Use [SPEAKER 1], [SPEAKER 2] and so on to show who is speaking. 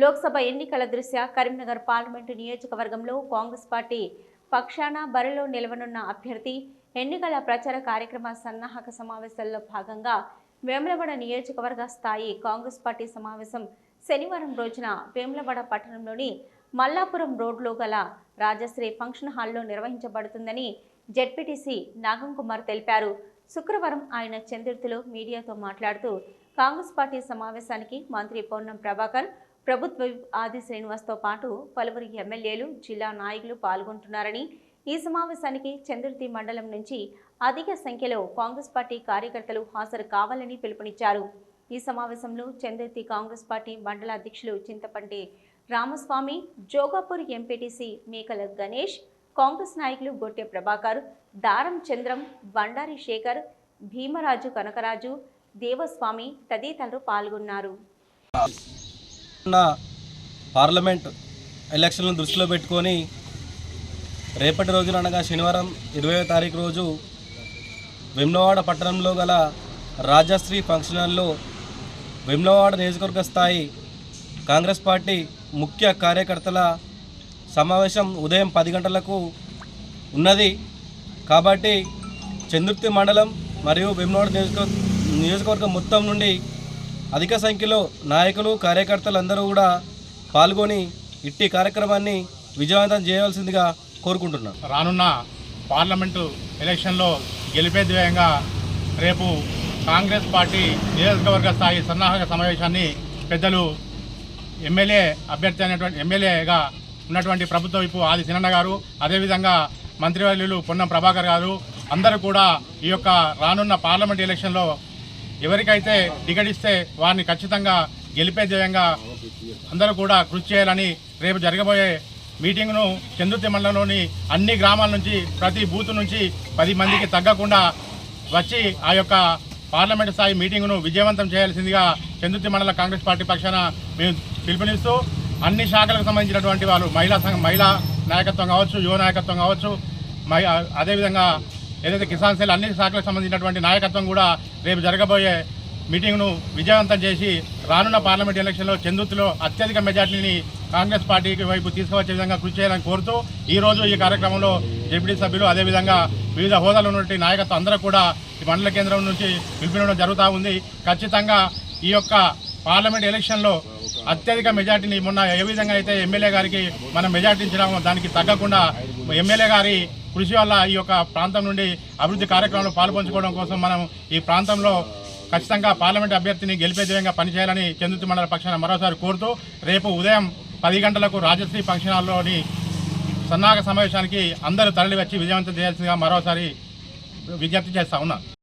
[SPEAKER 1] లోక్సభ ఎన్నికల దృష్ట్యా కరీంనగర్ పార్లమెంటు నియోజకవర్గంలో కాంగ్రెస్ పార్టీ పక్షాన బరిలో నిలవనున్న అభ్యర్థి ఎన్నికల ప్రచార కార్యక్రమ సన్నాహక సమావేశాల్లో భాగంగా వేములవాడ నియోజకవర్గ స్థాయి కాంగ్రెస్ పార్టీ సమావేశం శనివారం రోజున వేములవాడ పట్టణంలోని మల్లాపురం రోడ్లో గల రాజశ్రీ ఫంక్షన్ హాల్లో నిర్వహించబడుతుందని జెడ్పీటీసీ నాగం కుమార్ తెలిపారు. శుక్రవారం ఆయన చంద్రుతిలో మీడియాతో మాట్లాడుతూ కాంగ్రెస్ పార్టీ సమావేశానికి మంత్రి పొన్నం ప్రభాకర్ ప్రభుత్వ ఆది శ్రీనివాస్తో పాటు పలువురు ఎమ్మెల్యేలు జిల్లా నాయకులు పాల్గొంటున్నారని ఈ సమావేశానికి చంద్రుతి మండలం నుంచి అధిక సంఖ్యలో కాంగ్రెస్ పార్టీ కార్యకర్తలు హాజరు కావాలని పిలుపునిచ్చారు. ఈ సమావేశంలో చంద్రుతి కాంగ్రెస్ పార్టీ మండల అధ్యక్షులు చింతపంటి రామస్వామి జోగాపూర్ ఎంపీటీసీ మేకల గణేష్ కాంగ్రెస్ నాయకులు గొట్టె ప్రభాకర్ దారం చంద్రం బండారి శేఖర్ భీమరాజు కనకరాజు దేవస్వామి తదితరులు పాల్గొన్నారు.
[SPEAKER 2] పార్లమెంట్ ఎలక్షన్లను దృష్టిలో పెట్టుకొని రేపటి రోజున అనగా శనివారం ఇరవై తారీఖు రోజు వెమ్లవాడ పట్టణంలో గల రాజశ్రీ ఫంక్షన్ హాల్లో వెమ్లవాడ నియోజకవర్గ స్థాయి కాంగ్రెస్ పార్టీ ముఖ్య కార్యకర్తల సమావేశం ఉదయం పది గంటలకు ఉన్నది. కాబట్టి చంద్రుప్తి మండలం మరియు వెమ్లవాడ నియోజకవర్గ నియోజకవర్గం మొత్తం నుండి అధిక సంఖ్యలో నాయకులు కార్యకర్తలు అందరూ కూడా పాల్గొని ఇట్టి కార్యక్రమాన్ని విజయవంతం చేయవలసిందిగా కోరుకుంటున్నాను
[SPEAKER 3] రానున్న పార్లమెంటు ఎలక్షన్లో గెలిపే ధ్యేయంగా రేపు కాంగ్రెస్ పార్టీ నియోజకవర్గ స్థాయి సన్నాహక సమావేశాన్ని పెద్దలు ఎమ్మెల్యే అభ్యర్థి అయినటువంటి ఎమ్మెల్యేగా ఉన్నటువంటి ప్రభుత్వ వైపు ఆది సినన్న గారు అదేవిధంగా మంత్రివర్యులు పొన్నం ప్రభాకర్ గారు అందరూ కూడా ఈ యొక్క రానున్న పార్లమెంట్ ఎలక్షన్లో ఎవరికైతే టికెట్ ఇస్తే వారిని ఖచ్చితంగా గెలిపే ధ్యేయంగా అందరూ కూడా కృషి చేయాలని రేపు జరగబోయే మీటింగ్ను చంద్రుతి మండలంలోని అన్ని గ్రామాల నుంచి ప్రతి బూత్ నుంచి పది మందికి తగ్గకుండా వచ్చి ఆ యొక్క పార్లమెంట్ స్థాయి మీటింగ్ను విజయవంతం చేయాల్సిందిగా చంద్రుతి మండల కాంగ్రెస్ పార్టీ పక్షాన మేము పిలుపునిస్తూ అన్ని శాఖలకు సంబంధించినటువంటి వాళ్ళు మహిళా సంఘం మహిళా నాయకత్వం కావచ్చు యువ నాయకత్వం కావచ్చు మహి అదేవిధంగా ఏదైతే కిసాన్ సెల్ అన్ని శాఖలకు సంబంధించినటువంటి నాయకత్వం కూడా రేపు జరగబోయే మీటింగ్ను విజయవంతం చేసి రానున్న పార్లమెంట్ ఎలక్షన్లో చందుతులో అత్యధిక మెజార్టీని కాంగ్రెస్ పార్టీకి వైపు తీసుకువచ్చే విధంగా కృషి చేయాలని కోరుతూ ఈ రోజు ఈ కార్యక్రమంలో డిప్యూటీ సభ్యులు అదేవిధంగా వివిధ హోదాలో ఉన్నటువంటి నాయకత్వం అందరూ కూడా ఈ మండల కేంద్రం నుంచి పిలిపించడం జరుగుతూ ఉంది. ఖచ్చితంగా ఈ యొక్క పార్లమెంట్ ఎలక్షన్లో అత్యధిక మెజార్టీని మొన్న ఏ విధంగా అయితే ఎమ్మెల్యే గారికి మనం మెజార్టీ ఇచ్చినామో దానికి తగ్గకుండా ఎమ్మెల్యే గారి కృషి వల్ల ఈ యొక్క ప్రాంతం నుండి అభివృద్ధి కార్యక్రమంలో పాల్పంచుకోవడం కోసం మనం ఈ ప్రాంతంలో ఖచ్చితంగా పార్లమెంట్ అభ్యర్థిని గెలిపే విధంగా పనిచేయాలని చంద్రుతి మండల పక్షాన మరోసారి కోరుతూ రేపు ఉదయం పది గంటలకు రాజశ్రీ ఫంక్షన్ హాల్లోని సన్నాహక సమావేశానికి అందరూ తరలి వచ్చి విజయవంతం చేయాల్సిందిగా మరోసారి విజ్ఞప్తి చేస్తా ఉన్నా.